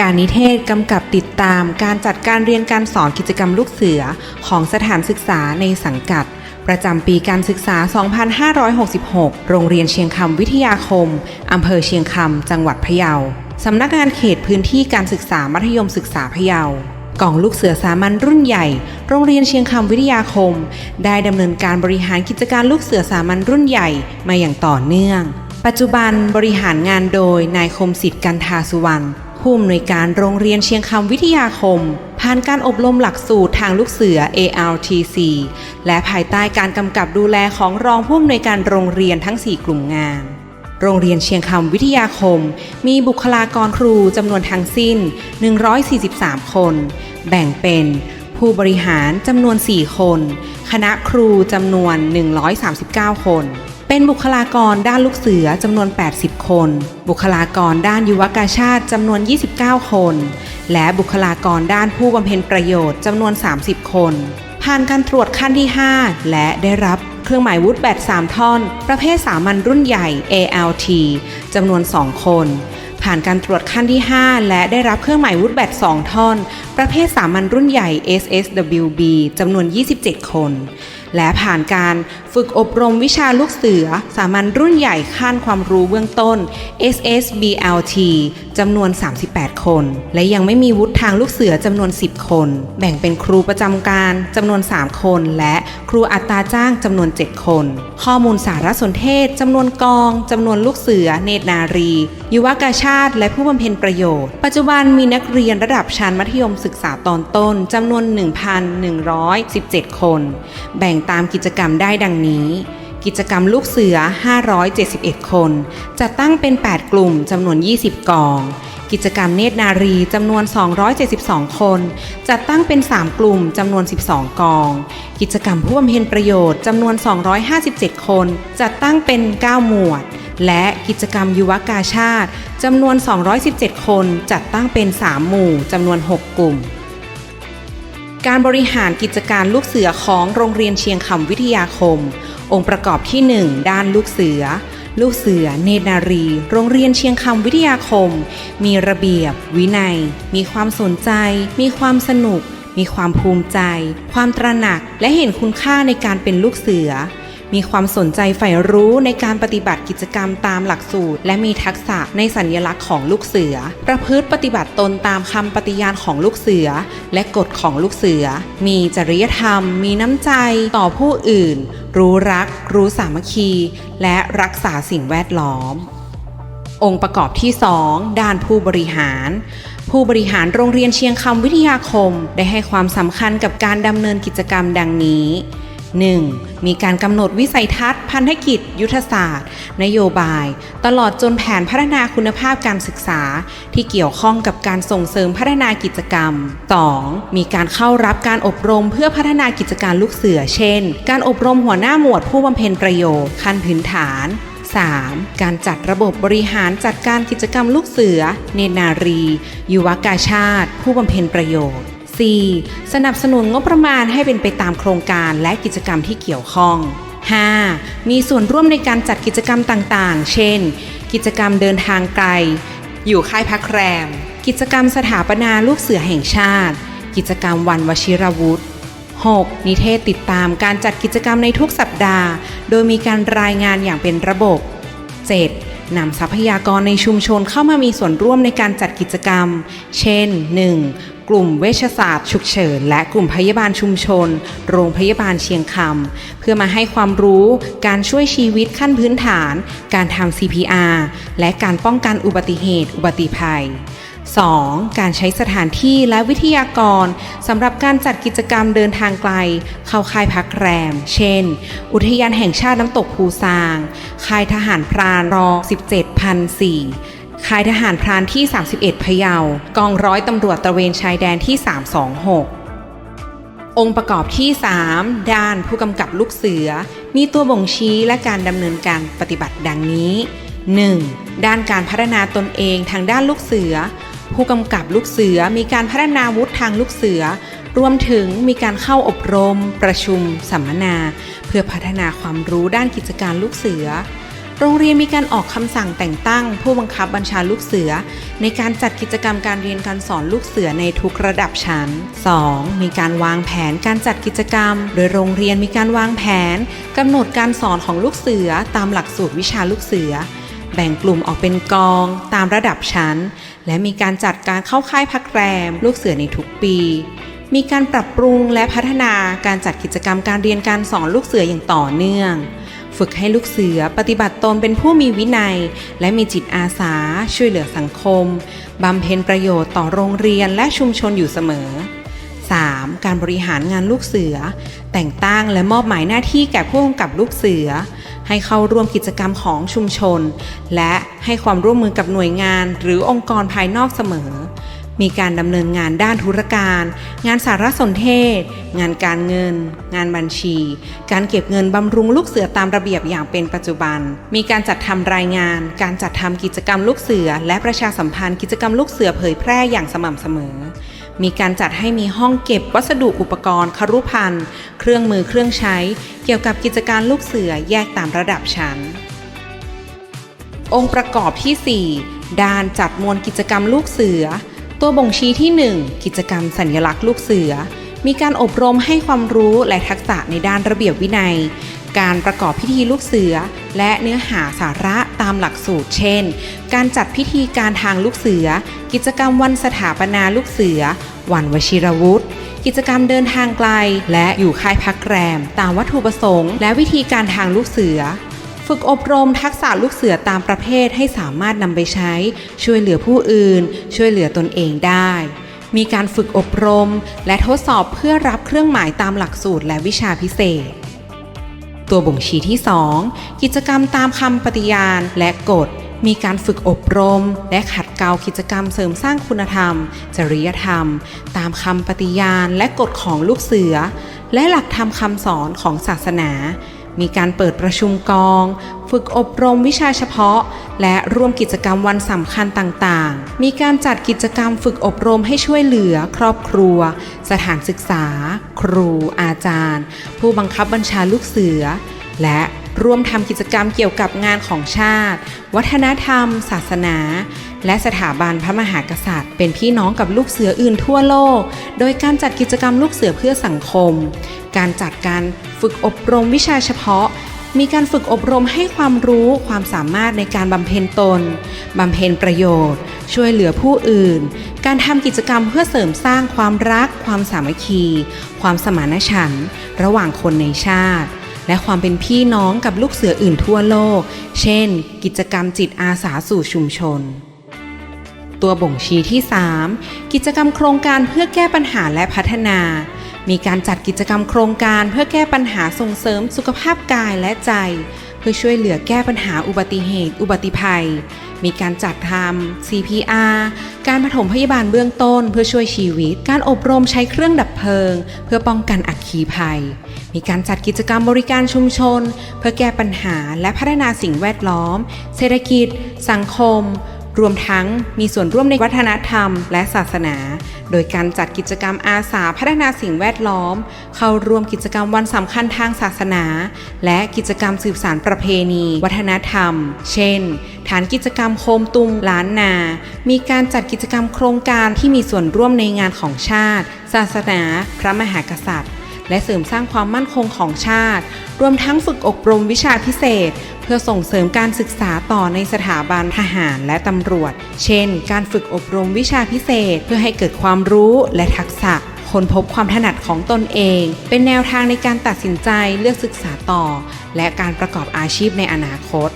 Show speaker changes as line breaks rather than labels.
การนิเทศกำกับติดตามการจัดการเรียนการสอนกิจกรรมลูกเสือของสถานศึกษาในสังกัด ประจำปีการศึกษา 2566 โรงเรียนเชียงคำวิทยาคม อำเภอเชียงคำ จังหวัดพะเยา สำนักงานเขตพื้นที่การศึกษามัธยมศึกษาพะเยากล่องลูกเสือสามัญรุ่นใหญ่ โรงเรียนเชียงคำวิทยาคม ได้ดำเนินการบริหารกิจการลูกเสือสามัญรุ่นใหญ่มาอย่างต่อเนื่อง ปัจจุบันบริหารงานโดยนายคมสิทธิ์กันทาสุวรรณ ผู้อำนวยการโรงเรียนเชียงคำวิทยาคม ผ่านการอบรมหลักสูตรทางลูกเสือ ARTC และภายใต้การกำกับดูแลของรองผู้อำนวยการโรงเรียนทั้ง 4 กลุ่มงาน โรงเรียนเชียงคำวิทยาคม มีบุคลากรครูจำนวนทั้งสิ้น 143 คน แบ่งเป็นผู้บริหารจำนวน 4 คน คณะครูจำนวน 139 คน เป็นบุคลากรด้านลูกเสือจำนวน 80 คน บุคลากรด้านยุวกาชาติจำนวน 29 คน และบุคลากรด้านผู้บำเพ็ญประโยชน์จำนวน 30 คน ผ่านการตรวจขั้นที่ 5 และได้รับเครื่องหมายวุฒิแบต3ท่อน ประเภทสามัญรุ่นใหญ่ ALT จำนวน 2 คน ผ่านการตรวจขั้นที่ 5 และได้รับเครื่องหมายวุฒิแบต2ท่อน ประเภทสามัญรุ่นใหญ่ SSWB จำนวน 27 คน และผ่านการฝึกอบรมวิชาลูกเสือ สามัญรุ่นใหญ่ขั้นความรู้เบื้องต้น SSBLT จำนวน 38 คน และยังไม่มีวุฒิทางลูกเสือจำนวน 10 คน แบ่งเป็นครูประจำการจำนวน 3 คน และครูอัตราจ้างจำนวน 7 คน ข้อมูลสารสนเทศจำนวนกองจำนวนลูกเสือ เนตรนารี ยุวกาชาติ และผู้บำเพ็ญประโยชน์ ปัจจุบันมีนักเรียนระดับชั้นมัธยมศึกษาตอนต้นจำนวน 1,117 คน แบ่งตามกิจกรรมได้ดังนี้ กิจกรรมลูกเสือ 571 คนจัดตั้งเป็น 8 กลุ่มจำนวน 20 กอง กิจกรรมเนตรนารีจำนวน 272 คน จัดตั้งเป็น 3 กลุ่มจำนวน 12 กอง กิจกรรมผู้บำเพ็ญประโยชน์จำนวน 257 คน จัดตั้งเป็น 9 หมวด และกิจกรรมยุวกาชาติจำนวน 217 คน จัดตั้งเป็น 3 หมู่จำนวน 6 กลุ่ม การบริหารกิจการลูกเสือของโรงเรียนเชียงคำวิทยาคม องค์ประกอบที่ 1 ด้านลูกเสือ ลูกเสือ เนตรนารี โรงเรียนเชียงคำวิทยาคม มีระเบียบ วินัย มีความสนใจ มีความสนุก มีความภูมิใจ ความตระหนัก และเห็นคุณค่าในการเป็นลูกเสือ มีความสนใจใฝ่รู้ในการปฏิบัติกิจกรรมตามหลักสูตร และมีทักษะในสัญลักษณ์ของลูกเสือ ประพฤติปฏิบัติตนตามคำปฏิญาณของลูกเสือ และกฎของลูกเสือ มีจริยธรรม มีน้ำใจต่อผู้อื่น รู้รัก รู้สามัคคี และรักษาสิ่งแวดล้อม องค์ประกอบที่ 2 ด้านผู้บริหารผู้บริหารโรงเรียนเชียงคำวิทยาคม ได้ให้ความสำคัญกับการดำเนินกิจกรรมดังนี้ 1. มีการกำหนดวิสัยทัศน์ พันธกิจ ยุทธศาสตร์ นโยบาย ตลอดจนแผนพัฒนาคุณภาพการศึกษา ที่เกี่ยวข้องกับการส่งเสริมพัฒนากิจกรรม 2. มีการเข้ารับการอบรมเพื่อพัฒนากิจการลูกเสือ เช่น การอบรมหัวหน้าหมวดผู้บำเพ็ญประโยชน์ขั้นพื้นฐาน 3. การจัดระบบบริหารจัดการกิจกรรมลูกเสือ เนนารี ยุวกาชาติ ผู้บำเพ็ญประโยชน์ 4. สนับสนุนงบประมาณให้เป็นไปตามโครงการและกิจกรรมที่เกี่ยวข้อง 5. มีส่วนร่วมในการจัดกิจกรรมต่างๆ เช่น กิจกรรมเดินทางไกล อยู่ค่ายพักแรม กิจกรรมสถาปนาลูกเสือแห่งชาติ กิจกรรมวันวชิรวุฒิ 6. นิเทศติดตามการจัดกิจกรรมในทุกสัปดาห์ โดยมีการรายงานอย่างเป็นระบบ 7. นำทรัพยากรในชุมชนเข้ามามีส่วนร่วมในการจัดกิจกรรม เช่น 1. กลุ่มเวชศาสตร์ฉุกเฉิน และกลุ่มพยาบาลชุมชน โรงพยาบาลเชียงคำเพื่อมาให้ความรู้การช่วยชีวิตขั้นพื้นฐาน การทำ CPR และการป้องกันอุบัติเหตุ อุบัติภัย 2. การใช้สถานที่และวิทยากรสำหรับการจัดกิจกรรมเดินทางไกล เข้าค่ายพักแรม เช่น อุทยานแห่งชาติน้ำตกภูซาง ค่ายทหารพรานรอ 17พันสี่ ค่ายทหารพรานที่ 31 พะเยา กองร้อยตำรวจตระเวนชายแดนที่ 326 องค์ประกอบที่ 3 ด้านผู้กำกับลูกเสือ มีตัวบ่งชี้และการดำเนินการปฏิบัติดังนี้ 1. ด้านการพัฒนาตนเองทางด้านลูกเสือ ผู้กำกับลูกเสือมีการพัฒนาวุฒิทางลูกเสือ รวมถึงมีการเข้าอบรม ประชุม สัมมนา เพื่อพัฒนาความรู้ด้านกิจการลูกเสือ โรงเรียนมีการออกคำสั่งแต่งตั้ง ผู้บังคับบัญชาลูกเสือ ในการจัดกิจกรรมการเรียนการสอนลูกเสือในทุกระดับชั้น 2. มีการวางแผนการจัดกิจกรรม โดยโรงเรียนมีการวางแผนกำหนดการสอนของลูกเสือตามหลักสูตรวิชาลูกเสือ แบ่งกลุ่มออกเป็นกอง ตามระดับชั้น และมีการจัดการเข้าค่ายพักแรม ลูกเสือในทุกปีมีการปรับปรุงและพัฒนาการจัดกิจกรรมการเรียนการสอนลูกเสืออย่างต่อเนื่อง ฝึกให้ลูกเสือปฏิบัติตนเป็นผู้มีวินัย และมีจิตอาสา ช่วยเหลือสังคม บำเพ็ญประโยชน์ต่อโรงเรียนและชุมชนอยู่เสมอ 3. การบริหารงานลูกเสือ แต่งตั้งและมอบหมายหน้าที่แก่ผู้กำกับลูกเสือ ให้เข้าร่วมกิจกรรมของชุมชน และให้ความร่วมมือกับหน่วยงานหรือองค์กรภายนอกเสมอ มีการดำเนินงานด้านธุรการ งานสารสนเทศ งานการเงิน งานบัญชี การเก็บเงินบำรุงลูกเสือตามระเบียบอย่างเป็นปัจจุบัน มีการจัดทำรายงาน การจัดทำกิจกรรมลูกเสือ และประชาสัมพันธ์กิจกรรมลูกเสือเผยแพร่อย่างสม่ำเสมอ มีการจัดให้มีห้องเก็บวัสดุอุปกรณ์ครุภัณฑ์ เครื่องมือเครื่องใช้ เกี่ยวกับกิจการลูกเสือแยกตามระดับชั้น องค์ประกอบที่ 4 ด้านจัดมวลกิจกรรมลูกเสือ ตัวบ่งชี้ที่ 1 กิจกรรมสัญลักษณ์ลูกเสือ มีการอบรมให้ความรู้และทักษะในด้านระเบียบวินัย การประกอบพิธีลูกเสือ และเนื้อหาสาระตามหลักสูตร เช่น การจัดพิธีการทางลูกเสือ กิจกรรมวันสถาปนาลูกเสือ วันวชิรวุฒิกิจกรรมเดินทางไกล และอยู่ค่ายพักแรม ตามวัตถุประสงค์ และวิธีการทางลูกเสือ ฝึกอบรมทักษะลูกเสือตามประเภทให้สามารถนำไปใช้ ช่วยเหลือผู้อื่น ช่วยเหลือตนเองได้ มีการฝึกอบรม และทดสอบเพื่อรับเครื่องหมายตามหลักสูตรและวิชาพิเศษ ตัวบ่งชี้ที่ 2 กิจกรรมตามคำปฏิญาณและกฎมีการฝึกอบรม และขัดเกลากิจกรรมเสริมสร้างคุณธรรม จริยธรรม ตามคำปฏิญาณและกฎของลูกเสือ และหลักธรรมคำสอนของศาสนา มีการเปิดประชุมกอง ฝึกอบรมวิชาเฉพาะ และร่วมกิจกรรมวันสำคัญต่างๆ มีการจัดกิจกรรมฝึกอบรมให้ช่วยเหลือ ครอบครัว สถานศึกษา ครู อาจารย์ ผู้บังคับบัญชาลูกเสือ และร่วมทำกิจกรรมเกี่ยวกับงานของชาติ วัฒนธรรม ศาสนา และสถาบันพระมหากษัตริย์ เป็นพี่น้องกับลูกเสืออื่นทั่วโลก โดยการจัดกิจกรรมลูกเสือเพื่อสังคม การจัดการฝึกอบรมวิชาเฉพาะ มีการฝึกอบรมให้ความรู้ความสามารถในการบำเพ็ญตน บำเพ็ญประโยชน์ ช่วยเหลือผู้อื่น การทำกิจกรรมเพื่อเสริมสร้างความรัก ความสามัคคี ความสมานฉันท์ระหว่างคนในชาติและความเป็นพี่น้องกับลูกเสืออื่นทั่วโลก เช่น กิจกรรมจิตอาสาสู่ชุมชน ตัวบ่งชี้ที่ 3 กิจกรรมโครงการเพื่อแก้ปัญหาและพัฒนา มีการจัดกิจกรรมโครงการเพื่อแก้ปัญหาส่งเสริมสุขภาพกายและใจ เพื่อช่วยเหลือแก้ปัญหาอุบัติเหตุ อุบัติภัย มีการจัดทำ CPR การปฐมพยาบาลเบื้องต้น เพื่อช่วยชีวิต การอบรมใช้เครื่องดับเพลิง เพื่อป้องกันอัคคีภัย มีการจัดกิจกรรมบริการชุมชน เพื่อแก้ปัญหาและพัฒนาสิ่งแวดล้อม เศรษฐกิจ สังคม รวมทั้งมีส่วนร่วมในวัฒนธรรมและศาสนา โดยการจัดกิจกรรมอาสาพัฒนาสิ่งแวดล้อม เข้าร่วมกิจกรรมวันสำคัญทางศาสนา และกิจกรรมสืบสานประเพณี วัฒนธรรม เช่น ฐานกิจกรรมโคมตุมล้านนา มีการจัดกิจกรรมโครงการที่มีส่วนร่วมในงานของชาติ ศาสนา พระมหากษัตริย์ และเสริมสร้างความมั่นคงของชาติ รวมทั้งฝึกอบรมวิชาพิเศษ เพื่อส่งเสริมการศึกษาต่อในสถาบันทหารและตำรวจ เช่น การฝึกอบรมวิชาพิเศษ เพื่อให้เกิดความรู้และทักษะค้นพบความถนัดของตนเอง เป็นแนวทางในการตัดสินใจเลือกศึกษาต่อ และการประกอบอาชีพในอนาคต